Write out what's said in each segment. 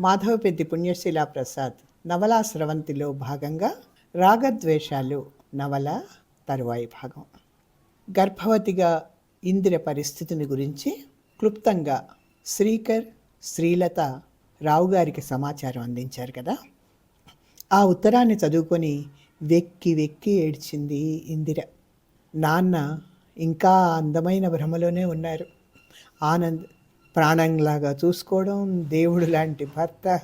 మాధవపెద్ది పుణ్యశీల ప్రసాద్ నవలా స్రవంతిలో భాగంగా రాగద్వేషాలు నవల తరువాయి భాగం. గర్భవతిగా ఇందిర పరిస్థితిని గురించి క్లుప్తంగా శ్రీకర్ శ్రీలత రావు గారికి సమాచారం అందించారు కదా. ఆ ఉత్తరాన్ని చదువుకొని వెక్కి వెక్కి ఏడ్చింది ఇందిర. నాన్న ఇంకా అందమైన భ్రమలోనే ఉన్నారు. ఆనంద్ ప్రాణంలాగా చూసుకోవడం దేవుడు లాంటి భర్త.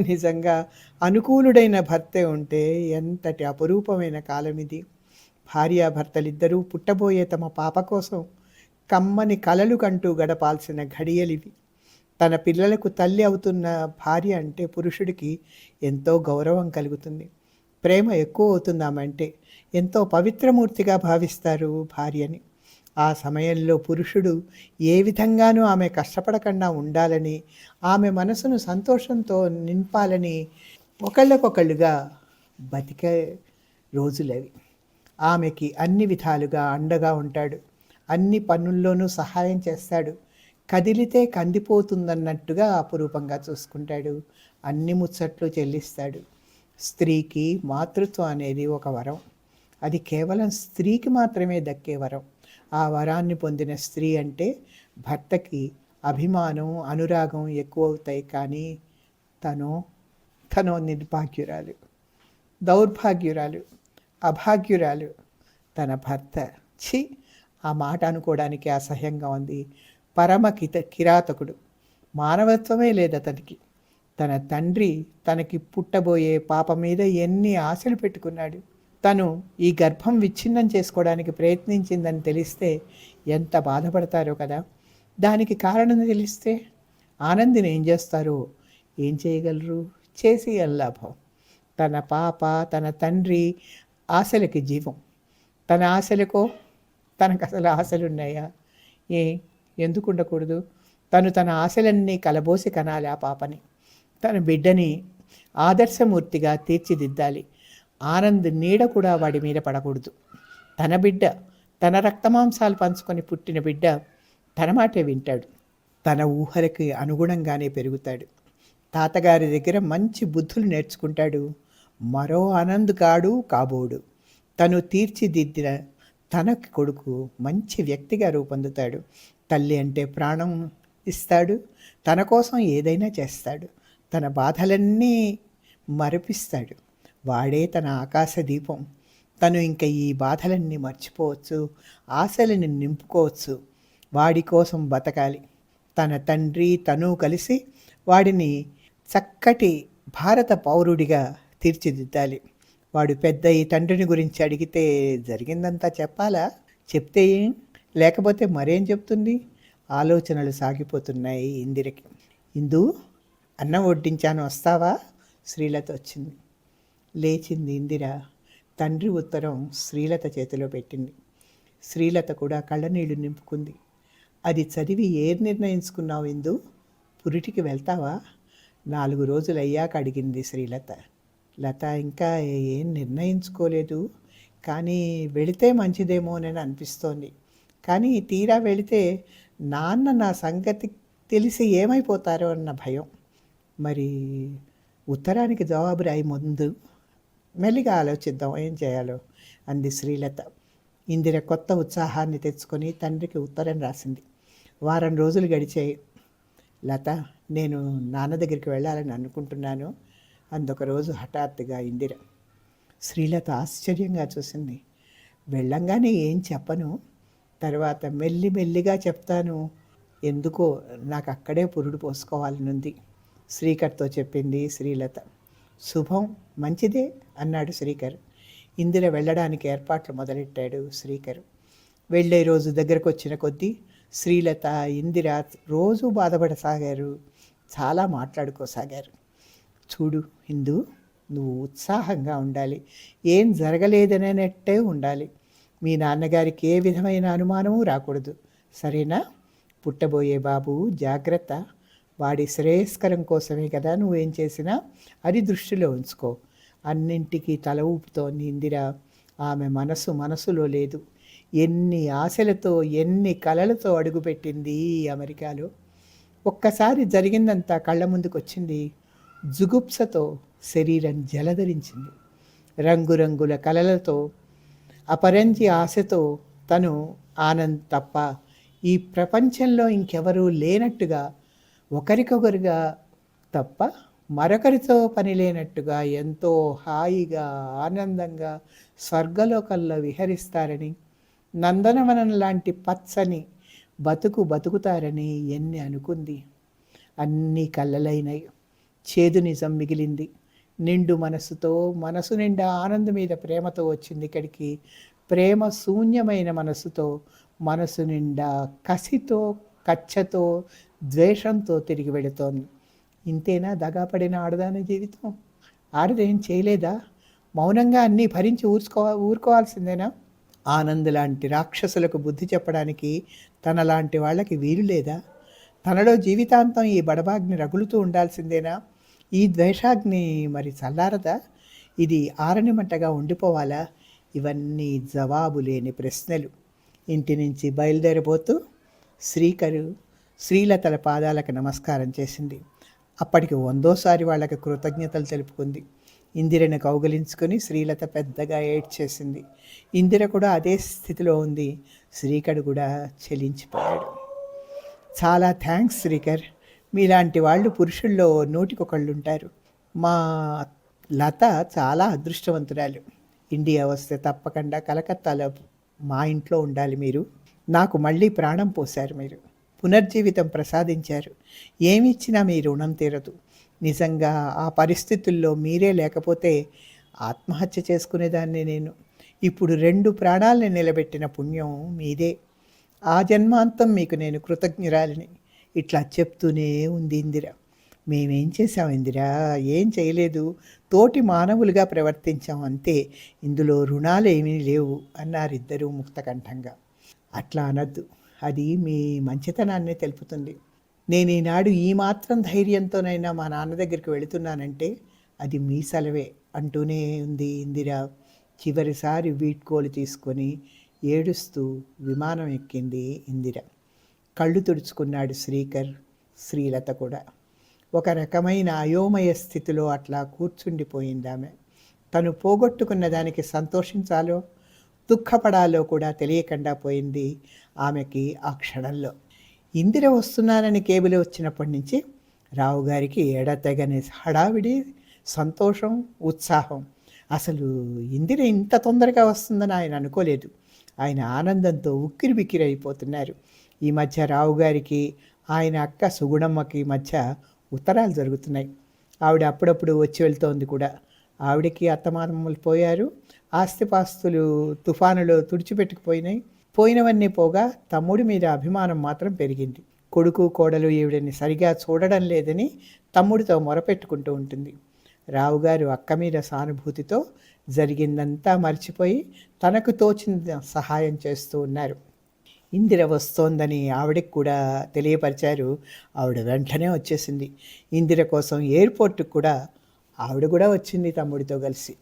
నిజంగా అనుకూలుడైన భర్తే ఉంటే ఎంతటి అపురూపమైన కాలం ఇది భార్యాభర్తలిద్దరూ పుట్టబోయే తమ పాప కోసం కమ్మని కలలు కంటూ గడపాల్సిన ఘడియలివి. తన పిల్లలకు తల్లి అవుతున్న భార్య అంటే పురుషుడికి ఎంతో గౌరవం కలుగుతుంది. ప్రేమ ఎక్కువ అవుతుందామంటే ఎంతో పవిత్రమూర్తిగా భావిస్తారు భార్యని. ఆ సమయంలో పురుషుడు ఏ విధంగానూ ఆమె కష్టపడకుండా ఉండాలని ఆమె మనసును సంతోషంతో నింపాలని ఒకళ్ళకొకళ్ళుగా బతికే రోజులవి. ఆమెకి అన్ని విధాలుగా అండగా ఉంటాడు. అన్ని పనుల్లోనూ సహాయం చేస్తాడు. కదిలితే కందిపోతుందన్నట్టుగా అపురూపంగా చూసుకుంటాడు. అన్ని ముచ్చట్లు చెల్లిస్తాడు. స్త్రీకి మాతృత్వం అనేది ఒక వరం. అది కేవలం స్త్రీకి మాత్రమే దక్కే వరం. ఆ వరాన్ని పొందిన స్త్రీ అంటే భర్తకి అభిమానం అనురాగం ఎక్కువ అవుతాయి కానీ తను తను నిర్భాగ్యురాలు దౌర్భాగ్యురాలు అభాగ్యురాలు తన భర్త. ఛీ! ఆ మాట అనుకోవడానికి అసహ్యంగా ఉంది. పరమ కిత కిరాతకుడు. మానవత్వమే లేదు అతనికి. తన తండ్రి తనకి పుట్టబోయే పాప మీద ఎన్ని ఆశలు పెట్టుకున్నాడు? తను ఈ గర్భం విచ్ఛిన్నం చేసుకోవడానికి ప్రయత్నించిందని తెలిస్తే ఎంత బాధపడతారో కదా. దానికి కారణం తెలిస్తే ఆనందిని ఏం చేస్తారు? ఏం చేయగలరు? చేసి లాభం? తన పాప తన తండ్రి ఆశలకి జీవం. తన ఆశలకో? తనకు అసలు ఆశలు ఉన్నాయా? ఏ? ఎందుకు ఉండకూడదు? తను తన ఆశలన్నీ కలబోసి కనాలి ఆ పాపని. తన బిడ్డని ఆదర్శమూర్తిగా తీర్చిదిద్దాలి. ఆనంద్ నీడ కూడా వాడి మీద పడకూడదు. తన బిడ్డ తన రక్తమాంసాలు పంచుకొని పుట్టిన బిడ్డ తన మాటే వింటాడు. తన ఊహలకి అనుగుణంగానే పెరుగుతాడు. తాతగారి దగ్గర మంచి బుద్ధులు నేర్చుకుంటాడు. మరో ఆనంద్ కాడు కాబోడు. తను తీర్చిదిద్దిన తన కొడుకు మంచి వ్యక్తిగా రూపొందుతాడు. తల్లి అంటే ప్రాణం ఇస్తాడు. తన కోసం ఏదైనా చేస్తాడు. తన బాధలన్నీ మరపిస్తాడు. వాడే తన ఆకాశ దీపం. తను ఇంకా ఈ బాధలన్నీ మర్చిపోవచ్చు ఆశలని నింపుకోవచ్చు. వాడి కోసం బతకాలి. తన తండ్రి తను కలిసి వాడిని చక్కటి భారత పౌరుడిగా తీర్చిదిద్దాలి. వాడు పెద్ద ఈ తండ్రిని గురించి అడిగితే జరిగిందంతా చెప్పాలా? చెప్తే ఏం? లేకపోతే మరేం చెప్తుంది? ఆలోచనలు సాగిపోతున్నాయి ఇందిరకి. ఇందు అన్నం వడ్డించాను వస్తావా? శ్రీలత వచ్చింది. లేచింది ఇందిర. తండ్రి ఉత్తరం శ్రీలత చేతిలో పెట్టింది. శ్రీలత కూడా కళ్ళనీళ్ళు నింపుకుంది. అది చదివి ఏం నిర్ణయించుకున్నావు ఇందు? పురిటికి వెళ్తావా? నాలుగు రోజులు అయ్యాక అడిగింది శ్రీలత లత ఇంకా ఏం నిర్ణయించుకోలేదు. కానీ వెళితే మంచిదేమోనని అనిపిస్తోంది. కానీ తీరా వెళితే నాన్న నా సంగతి తెలిసి ఏమైపోతారో అన్న భయం. మరి ఉత్తరానికి జవాబు రాయి ముందు. మెల్లిగా ఆలోచిద్దాం ఏం చేయాలో అంది శ్రీలత. ఇందిర కొత్త ఉత్సాహాన్ని తెచ్చుకొని తండ్రికి ఉత్తరం రాసింది. వారం రోజులు గడిచాయి. లత నేను నాన్న దగ్గరికి వెళ్ళాలని అనుకుంటున్నాను. అందొక రోజు హఠాత్తుగా ఇందిర. శ్రీలత ఆశ్చర్యంగా చూసింది. వెళ్ళంగానే ఏం చెప్పను? తర్వాత మెల్లి మెల్లిగా చెప్తాను. ఎందుకో నాకు అక్కడే పురుడు పోసుకోవాలనుంది. శ్రీకర్తో చెప్పింది శ్రీలత. శుభం మంచిదే. అన్నాడు శ్రీకర్. ఇందిర వెళ్ళడానికి ఏర్పాట్లు మొదలెట్టాడు శ్రీకర్. వెళ్ళే రోజు దగ్గరకు వచ్చిన కొద్దీ శ్రీలత ఇందిర రోజూ బాధపడసాగారు. చాలా మాట్లాడుకోసాగారు. చూడు హిందూ నువ్వు ఉత్సాహంగా ఉండాలి. ఏం జరగలేదనట్టే ఉండాలి. మీ నాన్నగారికి ఏ విధమైన అనుమానము రాకూడదు. సరేనా? పుట్టబోయే బాబు జాగ్రత్త. వాడి శ్రేయస్కరం కోసమే కదా నువ్వేం చేసినా? అది దృష్టిలో ఉంచుకో. అన్నింటికీ తల ఊపుతోంది ఇందిర. ఆమె మనసు మనసులో లేదు. ఎన్ని ఆశలతో ఎన్ని కలలతో అడుగుపెట్టింది అమెరికాలో. ఒక్కసారి జరిగిందంతా కళ్ళ ముందుకు వచ్చింది జుగుప్సతో శరీరం జలధరించింది. రంగురంగుల కలలతో అపరంజి ఆశతో తను ఆనంద్ తప్ప ఈ ప్రపంచంలో ఇంకెవరూ లేనట్టుగా ఒకరికొకరుగా తప్ప మరొకరితో పని లేనట్టుగా ఎంతో హాయిగా ఆనందంగా స్వర్గలోకల్లో విహరిస్తారని నందనవనం లాంటి పచ్చని బతుకు బతుకుతారని ఎన్ని అనుకుంది. అన్నీ కళ్ళలైనాయి. చేదు నిజం మిగిలింది. నిండు మనసుతో మనసు నిండా ఆనందం మీద ప్రేమతో వచ్చింది ఇక్కడికి. ప్రేమ శూన్యమైన మనసుతో మనసు నిండా కసితో కచ్చతో ద్వేషంతో తిరిగి వెళుతోంది. ఇంతేనా? దగాపడిన ఆడదాని జీవితం? ఆడదేం చేయలేదా? మౌనంగా అన్నీ భరించి ఊర్చుకో ఊరుకోవాల్సిందేనా? ఆనంద్ లాంటి రాక్షసులకు బుద్ధి చెప్పడానికి తన లాంటి వాళ్ళకి వీలు లేదా? తనలో జీవితాంతం ఈ బడబాగ్ని రగులుతూ ఉండాల్సిందేనా? ఈ ద్వేషాగ్ని మరి చల్లారదా? ఇది ఆరని మంటగా ఉండిపోవాలా? ఇవన్నీ జవాబు లేని ప్రశ్నలు. ఇంటి నుంచి బయలుదేరబోతూ శ్రీకరు శ్రీలతల పాదాలకు నమస్కారం చేసింది. అప్పటికి వందోసారి వాళ్ళకి కృతజ్ఞతలు తెలుపుకుంది. ఇందిరని కౌగలించుకొని శ్రీలత పెద్దగా ఏడ్చేసింది. ఇందిర కూడా అదే స్థితిలో ఉంది. శ్రీకడు కూడా చెలించిపోయాడు. చాలా థ్యాంక్స్ శ్రీకర్. మీలాంటి వాళ్ళు పురుషుల్లో నూటికొకళ్ళు ఉంటారు మా లత చాలా అదృష్టవంతురాలు. ఇండియా వస్తే తప్పకుండా కలకత్తాలో మా ఇంట్లో ఉండాలి మీరు. నాకు మళ్ళీ ప్రాణం పోశారు మీరు. పునర్జీవితం ప్రసాదించారు. ఏమి ఇచ్చినా మీ రుణం తీరదు. నిజంగా ఆ పరిస్థితుల్లో మీరే లేకపోతే ఆత్మహత్య చేసుకునేదాన్ని నేను. ఇప్పుడు రెండు ప్రాణాలని నిలబెట్టిన పుణ్యం మీదే. ఆ జన్మాంతం మీకు నేను కృతజ్ఞురాలిని. ఇట్లా చెప్తూనే ఉంది ఇందిర. మేమేం చేసాం ఇందిరా? ఏం చేయలేదు. తోటి మానవులుగా ప్రవర్తించాం అంతే. ఇందులో రుణాలు ఏమీ లేవు అన్నారు ఇద్దరూ ముక్తకంఠంగా. అట్లా అనద్దు. అది మీ మంచితనాన్ని తెలుపుతుంది. నేను ఈనాడు ఈ మాత్రం ధైర్యంతోనైనా మా నాన్న దగ్గరికి వెళుతున్నానంటే అది మీ సెలవే అంటూనే ఉంది ఇందిర. చివరిసారి వీడ్కోలు తీసుకొని ఏడుస్తూ విమానం ఎక్కింది ఇందిర. కళ్ళు తుడుచుకున్నాడు శ్రీకర్ శ్రీలత కూడా. ఒక రకమైన అయోమయ స్థితిలో అట్లా కూర్చుండిపోయిందామె. తను పోగొట్టుకున్న దానికి సంతోషించాలో? దుఃఖపడాలో కూడా తెలియకుండా పోయింది ఆమెకి ఆ క్షణంలో. ఇందిర వస్తున్నానని కేబుల్ వచ్చినప్పటి నుంచి రావు గారికి ఎడతెగని హడావిడి సంతోషం ఉత్సాహం. అసలు ఇందిర ఇంత తొందరగా వస్తుందని ఆయన అనుకోలేదు. ఆయన ఆనందంతో ఉక్కిరి బిక్కిరి అయిపోతున్నారు. ఈ మధ్య రావు గారికి ఆయన అక్క సుగుణమ్మకి మధ్య ఉత్తరాలు జరుగుతున్నాయి. ఆవిడ అప్పుడప్పుడు వచ్చి వెళ్తోంది కూడా. ఆవిడకి అత్తమానమ్మలు పోయారు. ఆస్తిపాస్తులు తుఫానులో తుడిచిపెట్టుకుపోయినాయి. పోయినవన్నీ పోగా తమ్ముడి మీద అభిమానం మాత్రం పెరిగింది. కొడుకు కోడలు ఈవిడని సరిగా చూడడం లేదని తమ్ముడితో మొరపెట్టుకుంటూ ఉంటుంది. రావుగారు అక్క మీద సానుభూతితో జరిగిందంతా మర్చిపోయి తనకు తోచిన సహాయం చేస్తూ ఉన్నారు. ఇందిర వస్తోందని ఆవిడకి కూడా తెలియపరిచారు. ఆవిడ వెంటనే వచ్చేసింది. ఇందిర కోసం ఎయిర్పోర్ట్కి కూడా ఆవిడ కూడా వచ్చింది తమ్ముడితో కలిసి.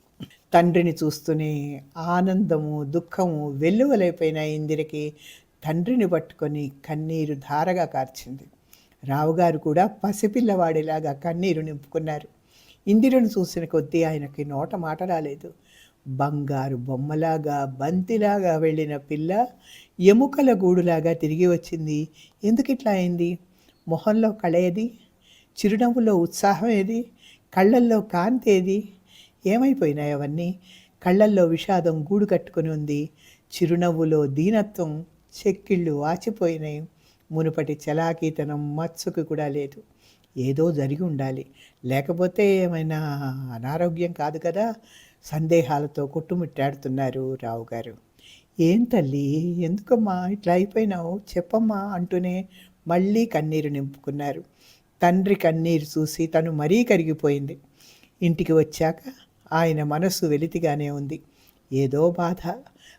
తండ్రిని చూస్తూనే ఆనందము దుఃఖము వెల్లువలైపోయిన ఇందిరకి తండ్రిని పట్టుకొని కన్నీరు ధారగా కార్చింది. రావుగారు కూడా పసిపిల్లవాడిలాగా కన్నీరు నింపుకున్నారు. ఇందిరను చూసిన కొద్దీ ఆయనకి నోట మాట రాలేదు. బంగారు బొమ్మలాగా బంతిలాగా వెళ్ళిన పిల్ల ఎముకల గూడులాగా తిరిగి వచ్చింది. ఎందుకు ఇట్లా అయింది? మొహంలో కళ ఏది? చిరునవ్వులో ఉత్సాహం ఏది? కళ్ళల్లో కాంతి ఏది? ఏమైపోయినాయి అవన్నీ? కళ్ళల్లో విషాదం గూడు కట్టుకుని ఉంది. చిరునవ్వులో దీనత్వం చెక్కిళ్ళు వాచిపోయినాయి మునుపటి చలాకీతనం మత్సుకు కూడా లేదు. ఏదో జరిగి ఉండాలి. లేకపోతే ఏమైనా అనారోగ్యం కాదు కదా? సందేహాలతో కొట్టుమిట్టాడుతున్నారు రావు గారు. ఏం తల్లి? ఎందుకమ్మా? ఇట్లా అయిపోయినావు? చెప్పమ్మా అంటూనే మళ్ళీ కన్నీరు నింపుకున్నారు. తండ్రి కన్నీరు చూసి తను మరీ కరిగిపోయింది. ఇంటికి వచ్చాక ఆయన మనసు వెలితిగానే ఉంది. ఏదో బాధ.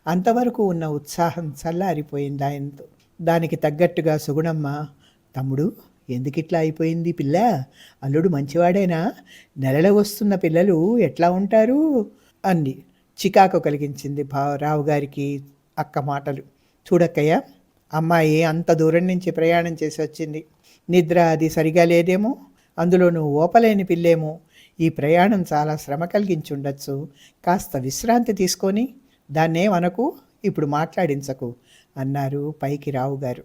అంతవరకు ఉన్న ఉత్సాహం చల్లారిపోయింది ఆయనతో. దానికి తగ్గట్టుగా సుగుణమ్మ తమ్ముడు ఎందుకిట్లా అయిపోయింది పిల్ల? అల్లుడు మంచివాడేనా? నెలలో వస్తున్న పిల్లలు ఎట్లా ఉంటారు? అంది. చికాకు కలిగించింది రావు గారికి అక్క మాటలు. చూడక్కయ్య అమ్మాయి అంత దూరం నుంచి ప్రయాణం చేసి వచ్చింది నిద్ర అది సరిగా లేదేమో? అందులోనూ ఓపలేని పిల్లేమో? ఈ ప్రయాణం చాలా శ్రమ కలిగించుండొచ్చు. కాస్త విశ్రాంతి తీసుకొని దాన్నేమనకు ఇప్పుడు మాట్లాడించకు అన్నారు పైకి రావు గారు.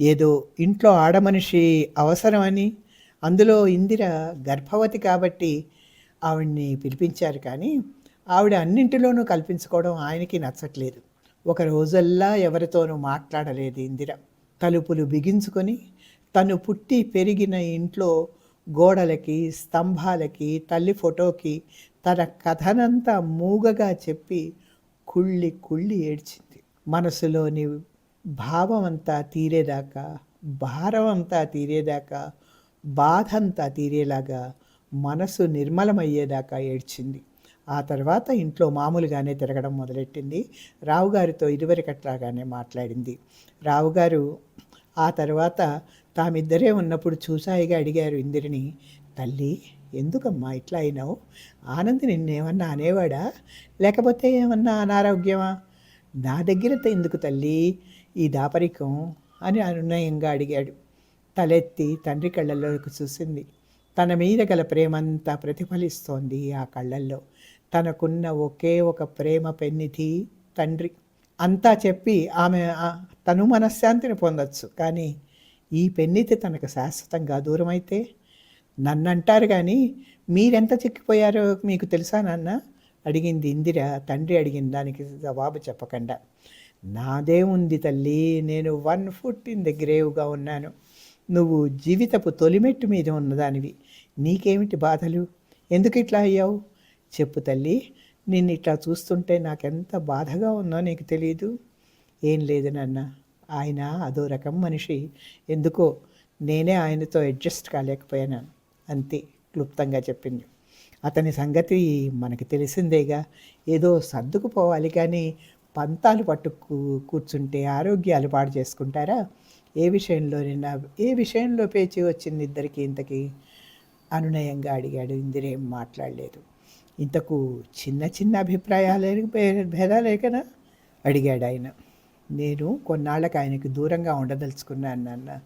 ఏదో ఇంట్లో ఆడమనిషి అవసరమని అందులో ఇందిర గర్భవతి కాబట్టి ఆవిడ్ని పిలిపించారు కానీ ఆవిడ అన్నింటిలోనూ కల్పించుకోవడం ఆయనకి నచ్చట్లేదు. ఒక రోజల్లా ఎవరితోనూ మాట్లాడలేదు ఇందిర. తలుపులు బిగించుకొని తను పుట్టి పెరిగిన ఇంట్లో గోడలకి స్తంభాలకి తల్లి ఫోటోకి తన కథనంతా మూగగా చెప్పి కుళ్ళి కుళ్ళి ఏడ్చింది. మనసులోని భావం అంతా తీరేదాకా భారం అంతా తీరేదాకా బాధ అంతా తీరేలాగా మనసు నిర్మలమయ్యేదాకా ఏడ్చింది. ఆ తర్వాత ఇంట్లో మామూలుగానే తిరగడం మొదలెట్టింది. రావుగారితో ఇదివరకట్లాగానే మాట్లాడింది. రావుగారు ఆ తర్వాత తామిద్దరే ఉన్నప్పుడు చూసాయిగా అడిగారు ఇందిరిని. తల్లి ఎందుకమ్మా ఇట్లా అయినావు? ఆనంద్ నిన్నేమన్నా అనేవాడా? లేకపోతే ఏమన్నా అనారోగ్యమా? నా దగ్గరతో ఎందుకు తల్లి? ఈ దాపరికం అని అనునయంగా అడిగాడు. తలెత్తి తండ్రి కళ్ళల్లోకి చూసింది. తన మీద గల ప్రేమంతా ప్రతిఫలిస్తోంది ఆ కళ్ళల్లో. తనకున్న ఒకే ఒక ప్రేమ పెన్నిధి తండ్రి. అంతా చెప్పి ఆమె తను మనశ్శాంతిని పొందొచ్చు. కానీ ఈ పెన్నితి తనకు శాశ్వతంగా దూరమైతే నన్ను అంటారు కానీ మీరెంత చిక్కిపోయారో మీకు తెలుసా నాన్న? అడిగింది ఇందిర. తండ్రి అడిగిన దానికి జవాబు చెప్పకుండా. నాదే ఉంది తల్లి నేను వన్ ఫుట్ ఇన్ ద గ్రేవ్గా ఉన్నాను. నువ్వు జీవితపు తొలిమెట్టు మీద ఉన్నదానివి. నీకేమిటి బాధలు? ఎందుకు ఇట్లా అయ్యావు? చెప్పు తల్లి నిన్ను ఇట్లా చూస్తుంటే నాకెంత బాధగా ఉందో నీకు తెలియదు ఏం లేదు నాన్న. ఆయన అదో రకం మనిషి. ఎందుకో నేనే ఆయనతో అడ్జస్ట్ కాలేకపోయాను. అంతే క్లుప్తంగా చెప్పింది. అతని సంగతి మనకి తెలిసిందేగా. ఏదో సర్దుకుపోవాలి కానీ పంతాలు పట్టుకు కూర్చుంటే ఆరోగ్యాలు పాడు చేసుకుంటారా? ఏ విషయంలో నిన్న ఏ విషయంలో పేచి వచ్చింది ఇద్దరికి ఇంతకీ? అనునయంగా అడిగాడు. ఇందిరేం మాట్లాడలేదు. ఇంతకు చిన్న చిన్న అభిప్రాయాలు భే- భేదాలే కదా అడిగాడు ఆయన నేను కొన్నాళ్ళకి ఆయనకి దూరంగా ఉండదలుచుకున్నాను నాన్న.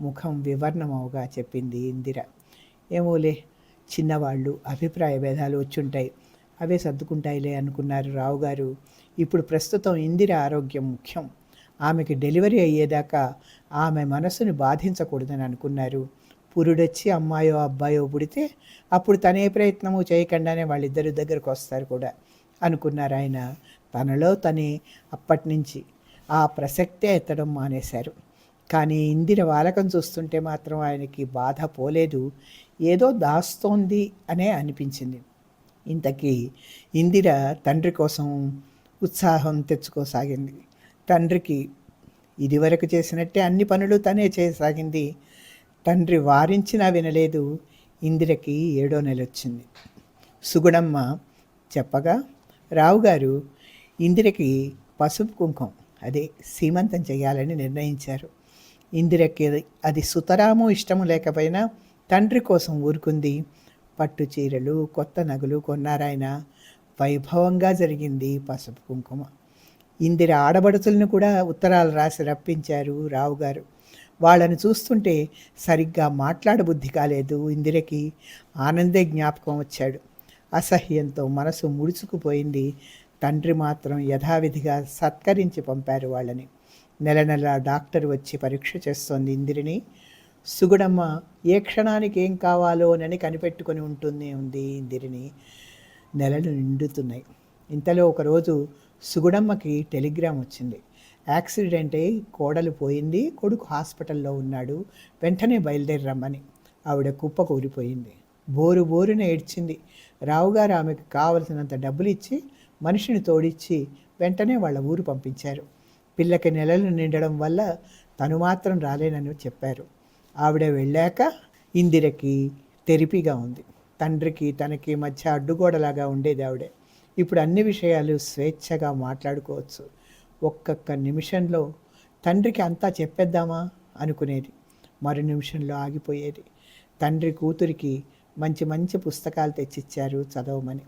ముఖం వివర్ణమవుగా చెప్పింది ఇందిర. ఏమోలే చిన్నవాళ్ళు అభిప్రాయ భేదాలు వచ్చుంటాయి. అవే సర్దుకుంటాయిలే అనుకున్నారు రావు గారు ఇప్పుడు ప్రస్తుతం ఇందిర ఆరోగ్యం ముఖ్యం. ఆమెకి డెలివరీ అయ్యేదాకా ఆమె మనసుని బాధించకూడదని అనుకున్నారు. పురుడొచ్చి అమ్మాయో అబ్బాయో పుడితే అప్పుడు తనే ప్రయత్నము చేయకుండానే వాళ్ళిద్దరి దగ్గరకు వస్తారు కూడా అనుకున్నారు ఆయన తనలో తనే అప్పటి నుంచి ఆ ప్రసక్తే ఎత్తడం మానేశారు. కానీ ఇందిర వాలకం చూస్తుంటే మాత్రం ఆయనకి బాధ పోలేదు. ఏదో దాస్తోంది అనే అనిపించింది. ఇంతకీ ఇందిర తండ్రి కోసం ఉత్సాహం తెచ్చుకోసాగింది. తండ్రికి ఇదివరకు చేసినట్టే అన్ని పనులు తనే చేయసాగింది. తండ్రి వారించినా వినలేదు. ఇందిరకి ఏడో నెల వచ్చింది సుగుణమ్మ చెప్పగా రావుగారు ఇందిరకి పసుపు కుంకుమ. అదే సీమంతం చేయాలని నిర్ణయించారు. ఇందిరకి అది సుతరాము ఇష్టము లేకపోయినా తండ్రి కోసం ఊరుకుంది. పట్టు చీరలు కొత్త నగలు కొన్నారాయన. వైభవంగా జరిగింది పసుపు కుంకుమ. ఇందిర ఆడబడుతులను కూడా ఉత్తరాలు రాసి రప్పించారు రావుగారు. వాళ్ళని చూస్తుంటే సరిగ్గా మాట్లాడబుద్ధి కాలేదు ఇందిరకి. ఆనందే జ్ఞాపకం వచ్చాడు. అసహ్యంతో మనసు ముడుచుకుపోయింది తండ్రి మాత్రం యథావిధిగా సత్కరించి పంపారు వాళ్ళని. నెల నెల డాక్టర్ వచ్చి పరీక్ష చేస్తోంది ఇందిరిని. సుగుణమ్మ ఏ క్షణానికి ఏం కావాలోనని కనిపెట్టుకొని ఉంటుంది ఉంది ఇందిరిని. నెలలు నిండుతున్నాయి. ఇంతలో ఒకరోజు సుగుణమ్మకి టెలిగ్రామ్ వచ్చింది. యాక్సిడెంట్ అయి కోడలు పోయింది కొడుకు హాస్పిటల్లో ఉన్నాడు వెంటనే బయలుదేరి రమ్మని ఆవిడ కుప్ప కూలిపోయింది. బోరు బోరున ఏడ్చింది. రావుగారు ఆమెకు కావలసినంత డబ్బులు ఇచ్చి మనిషిని తోడిచ్చి వెంటనే వాళ్ళ ఊరు పంపించారు. పిల్లకి నెలలు నిండడం వల్ల తను మాత్రం రాలేనని చెప్పారు. ఆవిడ వెళ్ళాక ఇందిరకి తెరిపిగా ఉంది. తండ్రికి తనకి మధ్య అడ్డుగోడలాగా ఉండేది ఆవిడే. ఇప్పుడు అన్ని విషయాలు స్వేచ్ఛగా మాట్లాడుకోవచ్చు. ఒక్కొక్క నిమిషంలో తండ్రికి అంతా చెప్పేద్దామా? అనుకునేది. మరు నిమిషంలో ఆగిపోయేది. తండ్రి కూతురికి మంచి మంచి పుస్తకాలు తెచ్చిచ్చారు చదవమని.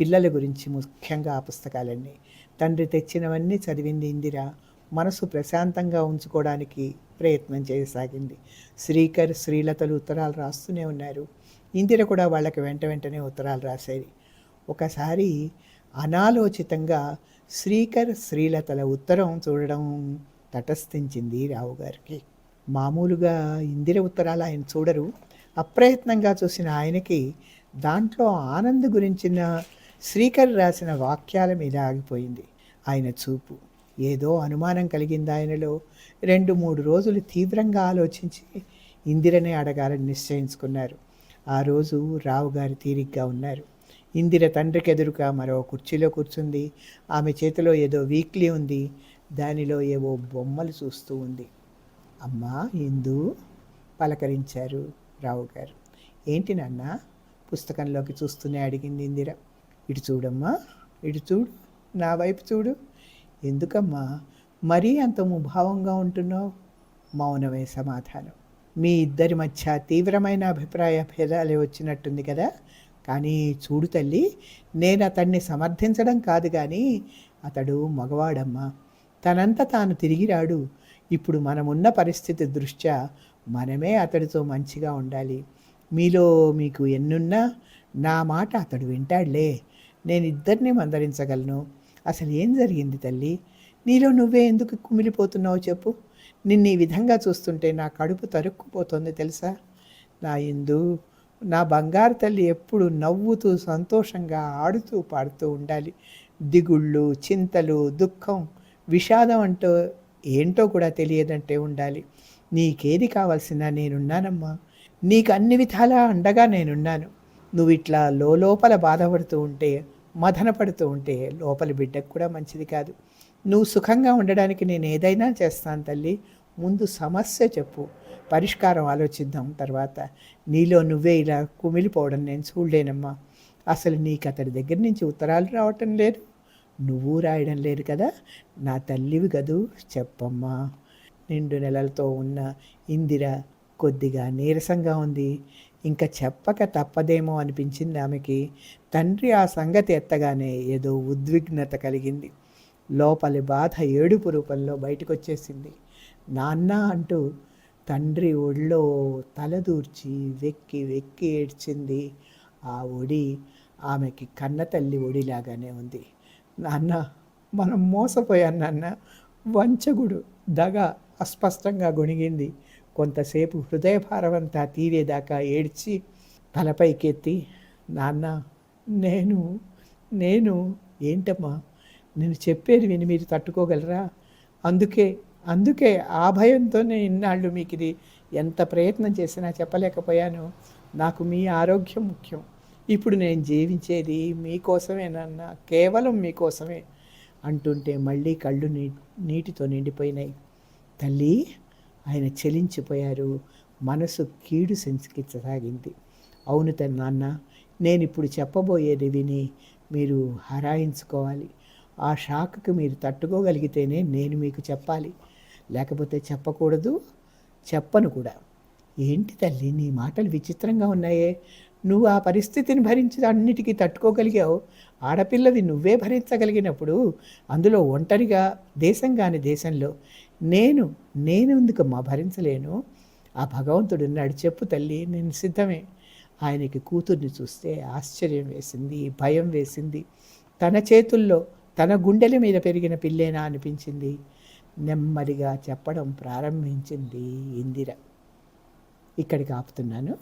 పిల్లల గురించి ముఖ్యంగా ఆ పుస్తకాలన్నీ. తండ్రి తెచ్చినవన్నీ చదివింది ఇందిర. మనసు ప్రశాంతంగా ఉంచుకోవడానికి ప్రయత్నం చేయసాగింది. శ్రీకర్ శ్రీలతలు ఉత్తరాలు రాస్తూనే ఉన్నారు. ఇందిర కూడా వాళ్ళకి వెంట వెంటనే ఉత్తరాలు రాసేది. ఒకసారి అనాలోచితంగా శ్రీకర్ శ్రీలతల ఉత్తరం చూడడం తటస్థించింది రావు గారికి. మామూలుగా ఇందిర ఉత్తరాలు ఆయన చూడరు. అప్రయత్నంగా చూసిన ఆయనకి దాంట్లో ఆనంద్ గురించిన శ్రీకర్ రాసిన వాక్యాల మీద ఆగిపోయింది. ఆయన చూపు. ఏదో అనుమానం కలిగింది ఆయనలో. రెండు మూడు రోజులు తీవ్రంగా ఆలోచించి ఇందిరనే అడగాలని నిశ్చయించుకున్నారు. ఆ రోజు రావు గారు తీరిగ్గా ఉన్నారు. ఇందిర తండ్రికి ఎదురుగా మరో కుర్చీలో కూర్చుంది. ఆమె చేతిలో ఏదో వీక్లీ ఉంది. దానిలో ఏవో బొమ్మలు చూస్తూ ఉంది. అమ్మా ఇందు పలకరించారు రావు గారు. ఏంటి నాన్న? పుస్తకంలోకి చూస్తూనే అడిగింది ఇందిర. ఇటు చూడమ్మా ఇటు చూడు నా వైపు చూడు. ఎందుకమ్మా మరీ అంత ముభావంగా ఉంటున్నావు? మౌనమే సమాధానం. మీ ఇద్దరి మధ్య తీవ్రమైన అభిప్రాయ భేదాలే వచ్చినట్టుంది కదా? కానీ చూడు తల్లి నేను అతన్ని సమర్థించడం కాదు కానీ అతడు మగవాడమ్మా. తనంత తాను తిరిగి రాడు. ఇప్పుడు మనమున్న పరిస్థితి దృష్ట్యా మనమే అతడితో మంచిగా ఉండాలి. మీలో మీకు ఎన్నున్నా నా మాట అతడు వింటాడులే. నేను ఇద్దరిని మందరించగలను అసలు ఏం జరిగింది తల్లి? నీలో నువ్వే ఎందుకు కుమిలిపోతున్నావో చెప్పు. నిన్ను ఈ విధంగా చూస్తుంటే నా కడుపు తరుక్కుపోతుంది తెలుసా? నా ఇందు నా బంగారు తల్లి ఎప్పుడు నవ్వుతూ సంతోషంగా ఆడుతూ పాడుతూ ఉండాలి. దిగుళ్ళు చింతలు దుఃఖం విషాదం అంటూ ఏంటో కూడా తెలియదంటే ఉండాలి. నీకేది కావాల్సిన నేనున్నానమ్మా. నీకు అన్ని విధాలా అండగా నేనున్నాను. నువ్వు ఇట్లా లోపల బాధపడుతూ ఉంటే మదన పడుతూ ఉంటే లోపలి బిడ్డకు కూడా మంచిది కాదు. నువ్వు సుఖంగా ఉండడానికి నేను ఏదైనా చేస్తాను తల్లి ముందు సమస్య చెప్పు. పరిష్కారం ఆలోచిద్దాం తర్వాత. నీలో నువ్వే ఇలా కుమిలిపోవడం నేను చూడలేనమ్మా. అసలు నీకు అతడి దగ్గర నుంచి ఉత్తరాలు రావటం లేదు. నువ్వు రాయడం లేదు కదా. నా తల్లివి కదూ చెప్పమ్మా. నిండు నెలలతో ఉన్న ఇందిర కొద్దిగా నీరసంగా ఉంది. ఇంకా చెప్పక తప్పదేమో అనిపించింది ఆమెకి. తండ్రి ఆ సంగతి ఎత్తగానే ఏదో ఉద్విగ్నత కలిగింది. లోపలి బాధ ఏడుపు రూపంలో బయటకు వచ్చేసింది నాన్న అంటూ తండ్రి ఒళ్ళో తలదూర్చి వెక్కి వెక్కి ఏడ్చింది. ఆ ఒడి ఆమెకి కన్న తల్లి ఒడిలాగానే ఉంది. నాన్న మనం మోసపోయాను నాన్న. వంచగుడు దగ అస్పష్టంగా గొణిగింది. కొంతసేపు హృదయభారమంతా తీరేదాకా ఏడ్చి తలపైకెత్తి నాన్న నేను నేను ఏంటమ్మా? నేను చెప్పేది విని మీరు తట్టుకోగలరా? అందుకే అందుకే ఆ భయంతోనే ఇన్నాళ్ళు మీకు ఇది ఎంత ప్రయత్నం చేసినా చెప్పలేకపోయాను. నాకు మీ ఆరోగ్యం ముఖ్యం. ఇప్పుడు నేను జీవించేది మీకోసమేనన్న కేవలం మీకోసమే అంటుంటే మళ్ళీ కళ్ళు నీ నీటితో నిండిపోయినాయి. తల్లి ఆయన చలించిపోయారు. మనసు కీడు సెంచుకిచ్చసాగింది అవును తన నాన్న నేను ఇప్పుడు చెప్పబోయేది విని మీరు హరాయించుకోవాలి ఆ షాక్కి మీరు తట్టుకోగలిగితేనే నేను మీకు చెప్పాలి. లేకపోతే చెప్పకూడదు? చెప్పను కూడా. ఏంటి తల్లి నీ మాటలు విచిత్రంగా ఉన్నాయే. నువ్వు ఆ పరిస్థితిని భరించి అన్నిటికీ తట్టుకోగలిగావు. ఆడపిల్లవి నువ్వే భరించగలిగినప్పుడు అందులో ఒంటరిగా దేశం కాని దేశంలో నేను నేను ఎందుకమ్మా భరించలేను? ఆ భగవంతుడు ఉన్నాడు చెప్పు తల్లి నేను సిద్ధమే. ఆయనకి కూతుర్ని చూస్తే ఆశ్చర్యం వేసింది భయం వేసింది. తన చేతుల్లో తన గుండెల మీద పెరిగిన పిల్లేనా అనిపించింది. నెమ్మదిగా చెప్పడం ప్రారంభించింది ఇందిర. ఇక్కడికి ఆపుతున్నాను.